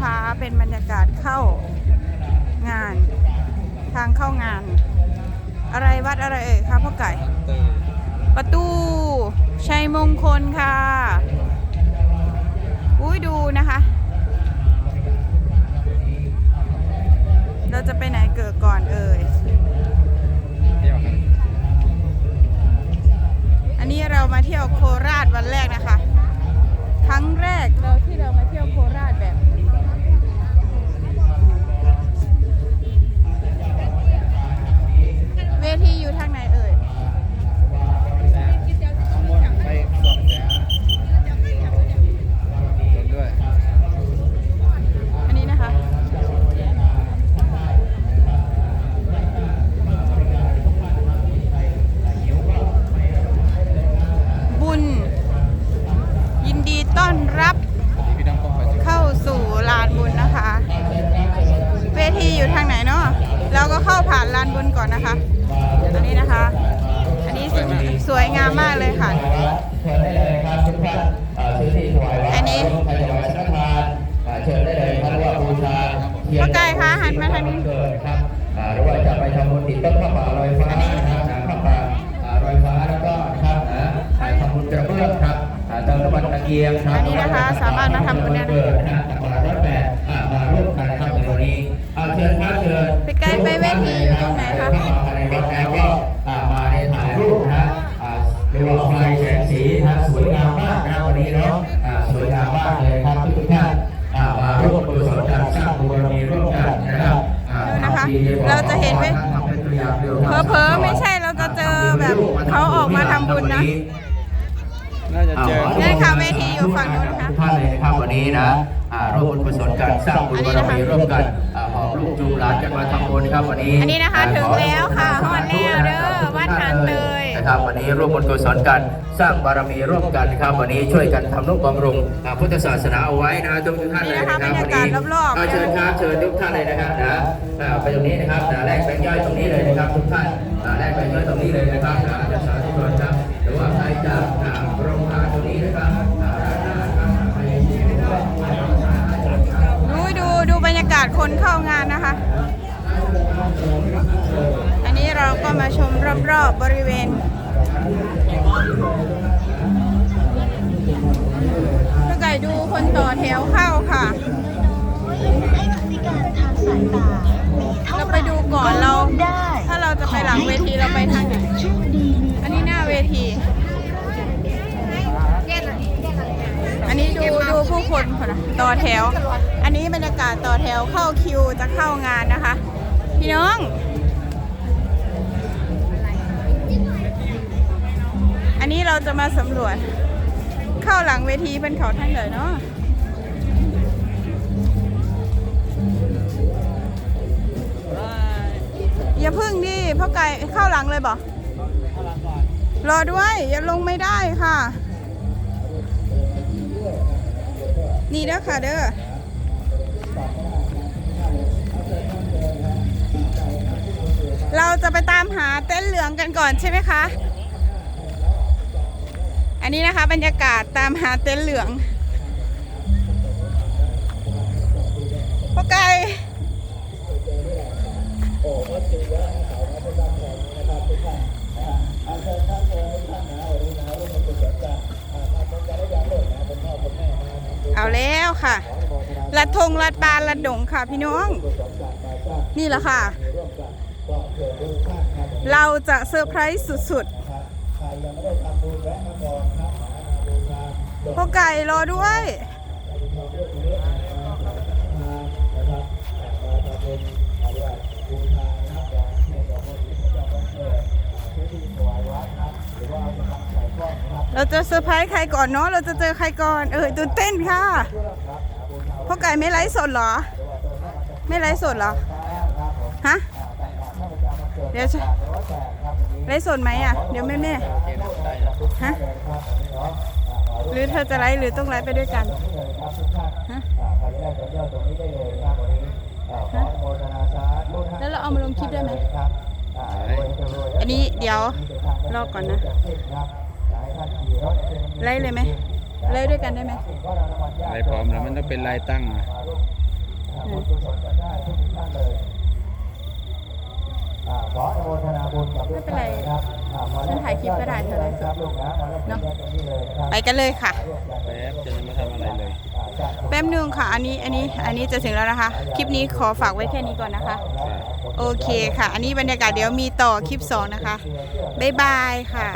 นะคะ เป็นบรรยากาศเข้างาน ทางเข้างาน อะไรวัดอะไรเอ่ยคะพ่อไก่ ประตูชัยมงคลค่ะ อุ้ยดูนะคะ เราจะไปไหนเกิดก่อนเอ่ยเที่ยวกันอันนี้เรามาเที่ยวโคราชวันแรกนะคะ ครั้งแรามมากเลยค่ะ เชิญได้เลยครับทุกท่านเอ่อซื้อที่ถวายวัดอันนี้ ร่วมกันถวายสังฆทานอ่าเชิญได้เลยครับว่าบูชาเทียนพ่อไก่คะหันมาทางนี้ เกิดครับอ่าหรือว่าจะไปทำบุญติดต้นผ้าป่าลอยฟ้าอันนี้นะครับนะผ้าป่าอ่าลอยฟ้าแล้วก็นะครับนะไปทำบุญกระเบื้องครับอ่าเติมน้ำมันตะเกียงครับ อันนี้นะคะสามารถมาทำบุญได้เกิด เรียกว่าไฟแสงสีนะสวยงามมากนะวันนี้เนาะอ่าสวยงามมากเลยครับทุกท่านอ่ามาร่วมกุศลการสร้างบุญบารมีร่วมกันนะครับอ่าดูนะคะทำดีในบ่อเราจะเห็นไหมทำเป็นตัวอย่างดียวเผลอๆไม่ใช่เราจะเจอแบบเขาออกมาทำบุญนะน่าจะเจอได้ค่ะเวทีอยู่ฝั่งนู้นนะคะทุกท่านเลยนะครับวันนี้นะอ่าร่วมบุญกุศลการสร้างบุญบารมีร่วมกันอ่าหอบลูกจูงหลานกันมาทำบุญครับวันนี้ อันนี้นะคะถึงแล้วค่ะฮอดแล้วเด้อวัดหานเตย นะครับ วันนี้ร่วมบุญกุศลกันสร้างบารมีร่วมกันครับวันนี้ช่วยกันทำนุบำรุงอ่าพุทธศาสนาเอาไว้นะทุกท่านเลยนะครับนี่นะคะบรรยากาศรอบๆก็เชิญครับเชิญทุกท่านเลยนะครับนะอ่าไปตรงนี้นะครับนะแลกแบงค์ย่อยตรงนี้เลยนะครับทุกท่านอ่าแลกแบงค์ย่อยตรงนี้เลยนะครับนะจะสาธุชนครับหรือว่าใครจะอ่าโรงทานตรงนี้นะครับอ่าด้านหน้าครับใครที่ไม่ได้ไปโรงทานเชิญครับดูดูดูบรรยากาศคนเข้างานนะคะอันนี้ เราก็มาชมรอบๆบริเวณพี่ไก่ดูคนต่อแถวเข้าค่ะ ให้บริการทางสายตา มีเท่าเราไหไปร่ดูก่อนเรา ได้ถ้าเราจะไปหลังเวทีเราไปทางไหน โชคดีมีอันนี้หน้าเวที อันนี้ดูดูผู้คนคนนะต่อแถว อันนี้บรรยากาศต่อแถวเข้าคิวจะเข้างานนะคะ พี่น้อง นี้เราจะมาสำรวจ เข้าหลังเวทีเป็นเขาท่านเลยเนาะอย่าพึ่งดิพ่อไก่เข้าหลังเลยบอกรอด้วย อย่าลงไม่ได้ค่ะ นี่เด้อค่ะเด้อเราจะไปตามหาเต้นเหลืองกันก่อนใช่ไหมคะ อันนี้นะคะบรรยากาศตามหาเต็นท์เหลืองพ่อไก่เอาแล้วค่ะลัดธงลัดบานลัดดงค่ะพี่น้อง นี่แหละค่ะ เราจะเซอร์ไพรส์สุดๆ พ่อไก่รอด้วยเราจะเซอร์ไพรส์ใครก่อนเนาะ เราจะเจอใครก่อน เออตื่นเต้นค่ะ พ่อไก่ไม่ไลฟ์สดเหรอ ไม่ไลฟ์สดเหรอ ฮะ เดี๋ยวจะไลฟ์สดไหมอะ เดี๋ยวแม่แม่ฮะ หรือเธอจะไลฟ์หรือต้องไลฟ์ไปด้วยกันฮะฮะแล้วเราเอามาลงคลิปได้ไหม อันนี้เดี๋ยวรอก่อนนะ ไลฟ์เลยไหมไลฟ์ด้วยกันได้ไหมลายพร้อมแล้วมันต้องเป็นลายตั้งนะ นาบุญกับทุกท่านนะครับอ่ามาฉันถ่ายคลิปก็ได้เธอเลยครับลูกนะมาแล้วเนาะตรงนี้เลยนะครับไปกันเลยค่ะ แป๊บจะยังไม่ทำอะไรเลย แป๊บนึงค่ะ อันนี้อันนี้อันนี้จะถึงแล้วนะคะ คลิปนี้ขอฝากไว้แค่นี้ก่อนนะคะ โอเคค่ะ อันนี้บรรยากาศเดี๋ยวมีต่อคลิป 2 นะคะ บ๊ายบายค่ะ